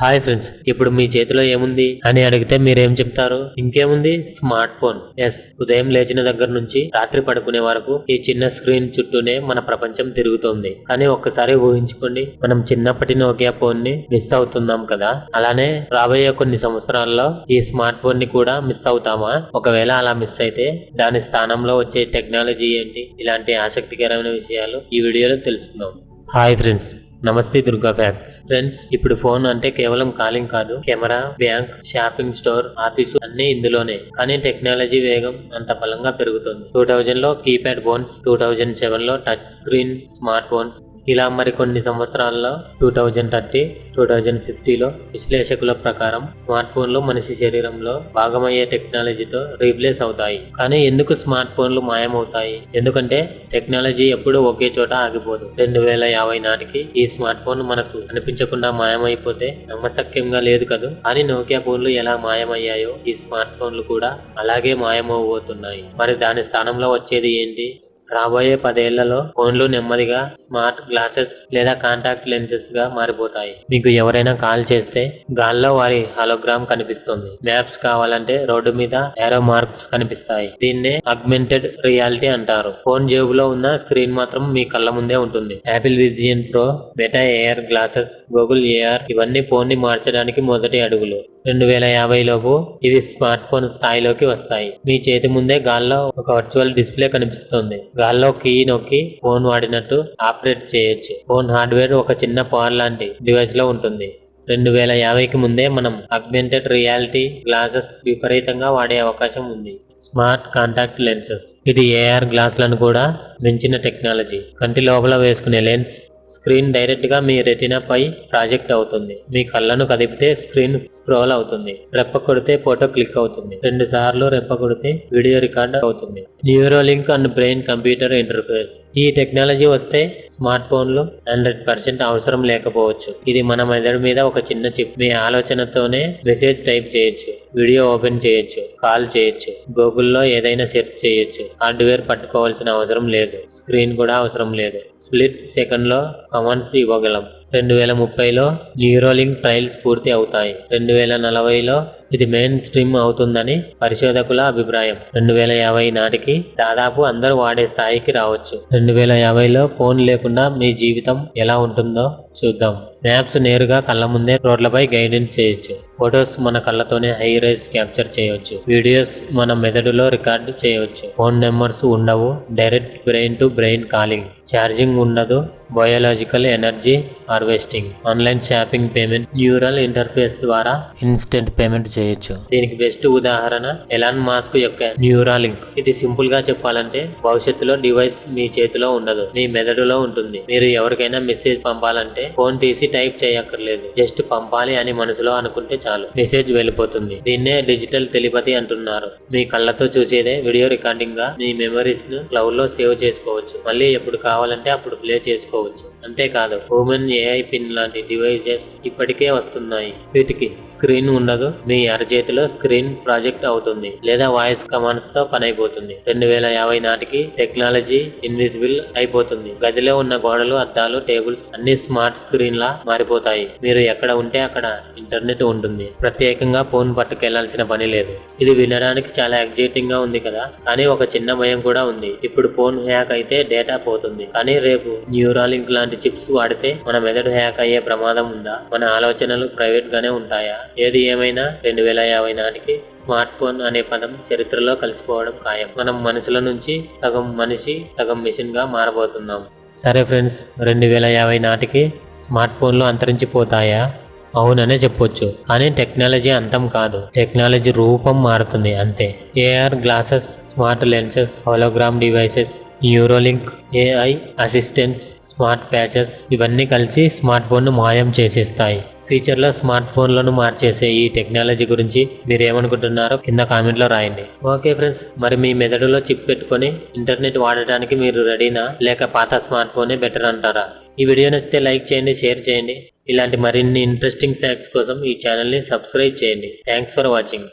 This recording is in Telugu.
హాయ్ ఫ్రెండ్స్ ఇప్పుడు మీ చేతిలో ఏముంది? అని అడిగితే మీరేం చెప్తారు? ఇంకేముంది? Smart phone. ఎస్ ఉదయం లేచిన దగ్గర నుంచి రాత్రి పడుకునే వరకు ఈ చిన్న స్క్రీన్ చుట్టూనే మన ప్రపంచం తిరుగుతోంది. కానీ ఒక్కసారి ఊహించుకోండి మనం చిన్నప్పటి నోకియా ఫోన్ని మిస్ అవుతున్నాం కదా? అలానే రాబోయే కొన్ని సంవత్సరాల్లో ఈ స్మార్ట్ ఫోన్ని కూడా మిస్ అవుతామా? ఒకవేళ అలా మిస్ అయితే దాని స్థానంలో వచ్చే టెక్నాలజీ ఏంటి? ఇలాంటి ఆసక్తికరమైన విషయాలు ఈ వీడియోలో తెలుసుకుందాం. హాయ్ ఫ్రెండ్స్ నమస్తే దుర్గా ఫ్యాక్ట్స్. ఫ్రెండ్స్ ఇప్పుడు ఫోన్ అంటే కేవలం కాలింగ్ కాదు. Camera bank shopping store office అన్ని ఇందులోనే. కానీ టెక్నాలజీ వేగం అంత బలంగా పెరుగుతుంది. టూ థౌజండ్లో కీప్యాడ్ ఫోన్స్ టూ థౌజండ్ సెవెన్లో టచ్ స్క్రీన్ స్మార్ట్ ఫోన్స్ ఇలా మరి కొన్ని సంవత్సరాల్లో two thousand thirty two thousand ఫిఫ్టీలో విశ్లేషకుల ప్రకారం స్మార్ట్ ఫోన్లు మనిషి శరీరంలో భాగమయ్యే టెక్నాలజీతో రీప్లేస్ అవుతాయి. కానీ ఎందుకు స్మార్ట్ ఫోన్లు మాయమవుతాయి? ఎందుకంటే టెక్నాలజీ ఎప్పుడూ ఒకే చోట ఆగిపోదు. రెండు వేల యాభై నాటికి ఈ స్మార్ట్ ఫోన్ మనకు కనిపించకుండా మాయమైపోతే నమ్మశక్యంగా లేదు కదా? కానీ నోకియా ఫోన్లు ఎలా మాయమయ్యాయో ఈ స్మార్ట్ ఫోన్లు కూడా అలాగే మాయమవబోతున్నాయి మరి దాని స్థానంలో వచ్చేది ఏంటి? రాబోయే పదేళ్ళలో ఫోన్లు నెమ్మదిగా స్మార్ట్ గ్లాసెస్ లేదా కాంటాక్ట్ లెన్సెస్గా మారిపోతాయి. మీకు ఎవరైనా కాల్ చేస్తే గాల్లో వారి హలోగ్రామ్ కనిపిస్తుంది. మ్యాప్స్ కావాలంటే రోడ్డు మీద ఏరో మార్క్స్ కనిపిస్తాయి. దీన్నే అగ్మెంటెడ్ రియాలిటీ అంటారు. ఫోన్ జేబులో ఉన్న స్క్రీన్ మాత్రం మీ కళ్ళ ముందే ఉంటుంది. Apple Vision Pro Meta AR glasses Google AR ఇవన్నీ ఫోన్ని మార్చడానికి మొదటి అడుగులు. రెండు వేల యాభై లోపు ఇవి స్మార్ట్ ఫోన్ స్థాయిలోకి వస్తాయి. మీ చేతి ముందే గాల్లో ఒక వర్చువల్ డిస్ప్లే కనిపిస్తుంది. గాల్లో కీ నొక్కి ఫోన్ వాడినట్టు ఆపరేట్ చేయొచ్చు. ఫోన్ హార్డ్వేర్ ఒక చిన్న పవర్ లాంటి డివైస్లో ఉంటుంది. రెండు వేల యాభైకి ముందే మనం అగ్మెంటెడ్ రియాలిటీ గ్లాసెస్ విపరీతంగా వాడే అవకాశం ఉంది. Smart contact lenses. ఇది ఏఆర్ గ్లాసులను కూడా మించిన టెక్నాలజీ. కంటి లోపల వేసుకునే లెన్స్ స్క్రీన్ డైరెక్ట్గా మీ రెటినా పై ప్రాజెక్ట్ అవుతుంది. మీ కళ్ళను కదిపితే స్క్రీన్ స్క్రోల్ అవుతుంది. రెప్ప కొడితే ఫోటో క్లిక్ అవుతుంది. రెండు సార్లు రెప్ప కొడితే వీడియో రికార్డ్ అవుతుంది. Neuralink and brain computer interface. ఈ టెక్నాలజీ వస్తే స్మార్ట్ ఫోన్లు హండ్రెడ్ పర్సెంట్ అవసరం లేకపోవచ్చు. ఇది మన మెదడు మీద ఒక చిన్న చిప్. మీ ఆలోచనతోనే మెసేజ్ టైప్ చేయొచ్చు. వీడియో ఓపెన్ చేయొచ్చు కాల్ చేయొచ్చు గూగుల్లో ఏదైనా సెర్చ్ చేయొచ్చు. హార్డ్వేర్ పట్టుకోవాల్సిన అవసరం లేదు. స్క్రీన్ కూడా అవసరం లేదు. స్ప్లిట్ సెకండ్లో కమాండ్స్ ఇవ్వగలం. రెండు వేల ముప్పైలో న్యూరోలింక్ ట్రయల్స్ పూర్తి అవుతాయి. రెండు వేల నలభైలో ఇది మెయిన్ స్ట్రీమ్ అవుతుందని పరిశోధకుల అభిప్రాయం. రెండు వేల యాభై నాటికి దాదాపు అందరూ వాడే స్థాయికి రావచ్చు. రెండు వేల యాభైలో ఫోన్ లేకుండా మీ జీవితం ఎలా ఉంటుందో చూద్దాం. మ్యాప్స్ నేరుగా కళ్ళ ముందే రోడ్లపై గైడెన్స్ చేయొచ్చు. ఫొటోస్ మన కళ్ళతోనే హై రైస్ క్యాప్చర్ చేయొచ్చు. వీడియోస్ మన మెదడులో రికార్డు చేయవచ్చు ఫోన్ నెంబర్స్ ఉండవు. Direct brain to brain calling. Charging ఉండదు. Biological energy harvesting. Online shopping payment neural interface ద్వారా ఇన్స్టెంట్ పేమెంట్ చేయొచ్చు. దీనికి బెస్ట్ ఉదాహరణ ఎలాన్ మాస్క్ యొక్క న్యూరాలింక్. ఇది సింపుల్గా చెప్పాలంటే భవిష్యత్తులో డివైస్ మీ చేతిలో ఉండదు. మీ మెదడులో ఉంటుంది. మీరు ఎవరికైనా మెసేజ్ పంపాలంటే ఫోన్ తీసి టైప్ చేయక్కర్లేదు. జస్ట్ పంపాలి అని మనసులో అనుకుంటే చాలు. మెసేజ్ వెళ్ళిపోతుంది. దీన్నే డిజిటల్ తెలిపతి అంటున్నారు. మీ కళ్ళతో చూసేదే వీడియో రికార్డింగ్గా మీ మెమరీస్ను క్లౌడ్లో సేవ్ చేసుకోవచ్చు. మళ్ళీ ఎప్పుడు కావాలంటే అప్పుడు ప్లే చేసుకోవచ్చు. అంతేకాదు హ్యూమన్ ఏఐ పిన్ లాంటి డివైజెస్ ఇప్పటికే వస్తున్నాయి. వీటికి స్క్రీన్ ఉండదు. మీ అరచేతిలో స్క్రీన్ ప్రాజెక్ట్ అవుతుంది లేదా వాయిస్ కమాండ్స్తో పని అయిపోతుంది రెండు వేల యాభై నాటికి టెక్నాలజీ ఇన్విజిబుల్ అయిపోతుంది. గదిలో ఉన్న గోడలు అద్దాలు టేబుల్స్ అన్ని స్మార్ట్ స్క్రీన్ లా మారిపోతాయి. మీరు ఎక్కడ ఉంటే అక్కడ ఇంటర్నెట్ ఉంటుంది. ప్రత్యేకంగా ఫోన్ పట్టుకెళ్ళాల్సిన పని లేదు. ఇది వినడానికి చాలా ఎగ్జైటింగ్గా ఉంది కదా. కానీ ఒక చిన్న భయం కూడా ఉంది. ఇప్పుడు ఫోన్ హ్యాక్ అయితే డేటా పోతుంది. కానీ రేపు న్యూరాలింక్ లాంటి చిప్స్ వాడితే మన మెదడు హ్యాక్ అయ్యే ప్రమాదం ఉందా? మన ఆలోచనలు ప్రైవేట్ గానే ఉంటాయా? ఏది ఏమైనా రెండు వేల యాభై నాటికి స్మార్ట్ ఫోన్ అనే పదం చరిత్రలో కలిసిపోవడం ఖాయం. మనం మనుషుల నుంచి సగం మనిషి సగం మిషన్గా మారబోతున్నాం. సరే ఫ్రెండ్స్ రెండు వేల యాభై నాటికి స్మార్ట్ ఫోన్లు అంతరించిపోతాయా? అవుననే చెప్పొచ్చు. కానీ టెక్నాలజీ అంతం కాదు. టెక్నాలజీ రూపం మారుతుంది అంతే. AR glasses smart lenses hologram devices Neuralink AI assistants smart patches ఇవన్నీ కలిసి స్మార్ట్ ఫోన్ను మాయం చేసేస్తాయి. ఫ్యూచర్లో స్మార్ట్ ఫోన్లను మార్చేసే ఈ టెక్నాలజీ గురించి మీరు ఏమనుకుంటున్నారో కింద కామెంట్లో రాయండి. ఓకే ఫ్రెండ్స్ మరి మీ మెదడులో చిప్ పెట్టుకొని ఇంటర్నెట్ వాడటానికి మీరు రెడీనా? లేక పాత స్మార్ట్ ఫోనే బెటర్ అంటారా? ఈ వీడియో నచ్చితే లైక్ చేయండి షేర్ చేయండి. ఇలాంటి మరిన్ని ఇంట్రెస్టింగ్ ఫ్యాక్ట్స్ కోసం ఈ ఛానల్ని సబ్స్క్రైబ్ చేయండి. Thanks for watching